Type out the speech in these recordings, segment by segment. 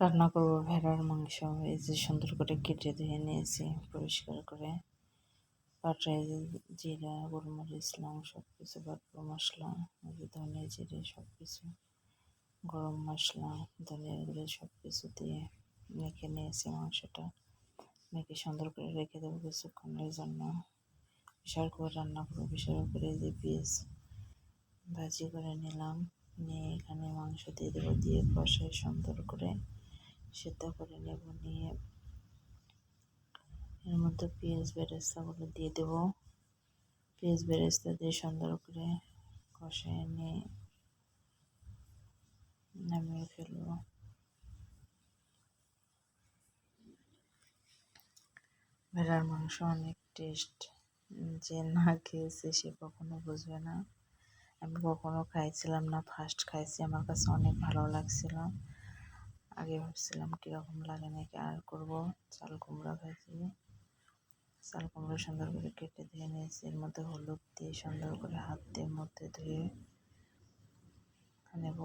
রান্না করব ভেড়ার মাংস, এই যে সুন্দর করে কেটে ধুয়ে নিয়েছি, পরিষ্কার করে। পাটায় জিরা, গোলমরিচ, লং সব কিছু বাটবো মশলা ধনে জিরে সব কিছু গরম মশলা ধনিয়া গুঁড়ো সব কিছু দিয়ে মেখে নিয়েছি মাংসটা। মেখে সুন্দর করে রেখে দেবো কিছুক্ষণের জন্য। বিশাল করে রান্না করব, বিশাল করে যে পিস ভাজি করে নিলাম। নিয়ে এখানে মাংস দিয়ে দেবো, দিয়ে কষাই সুন্দর করে সেদ্ধ করে নেব, নিয়ে এর মধ্যে পেঁয়াজ বেরেস্তাগুলো দিয়ে দেব। পেঁয়াজ বেরেস্তা দিয়ে সুন্দর করে কষায় নিয়ে নামিয়ে ফেলব। ভেড়ার মাংস অনেক টেস্ট। যে না খেয়েছে সে কখনো বুঝবে না। আমি কখনো খাইছিলাম না ফার্স্ট খাইছি। আমার কাছে অনেক ভালো লাগছিল। আগে ভাবছিলাম কীরকম লাগে নাকি আর করব। চাল কুমড়া ভাজি। চাল কুমড়া সুন্দর করে কেটে ধুয়ে নিয়েছি। এর মধ্যে হলুদ দিয়ে সুন্দর করে হাত দিয়ে মধ্যে ধুয়ে নেব।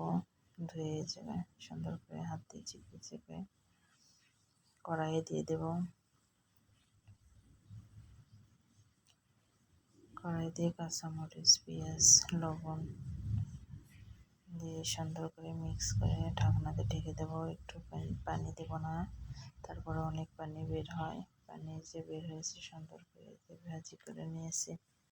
ধুয়ে যাবে সুন্দর করে হাত দিয়ে চিপে চিপে কড়াইয়ে দিয়ে দেব। কড়াই দিয়ে কাঁচামরিচ, পেঁয়াজ, লবণ দিয়ে সুন্দর করে মিক্স করে ঢাকনাতে ঢেকে দেবো। একটু পানি দেবো না। তারপরে অনেক পানি বের হয়। পানি যে বের হয়েছে সুন্দর করে ভাজি করে নিয়েছি।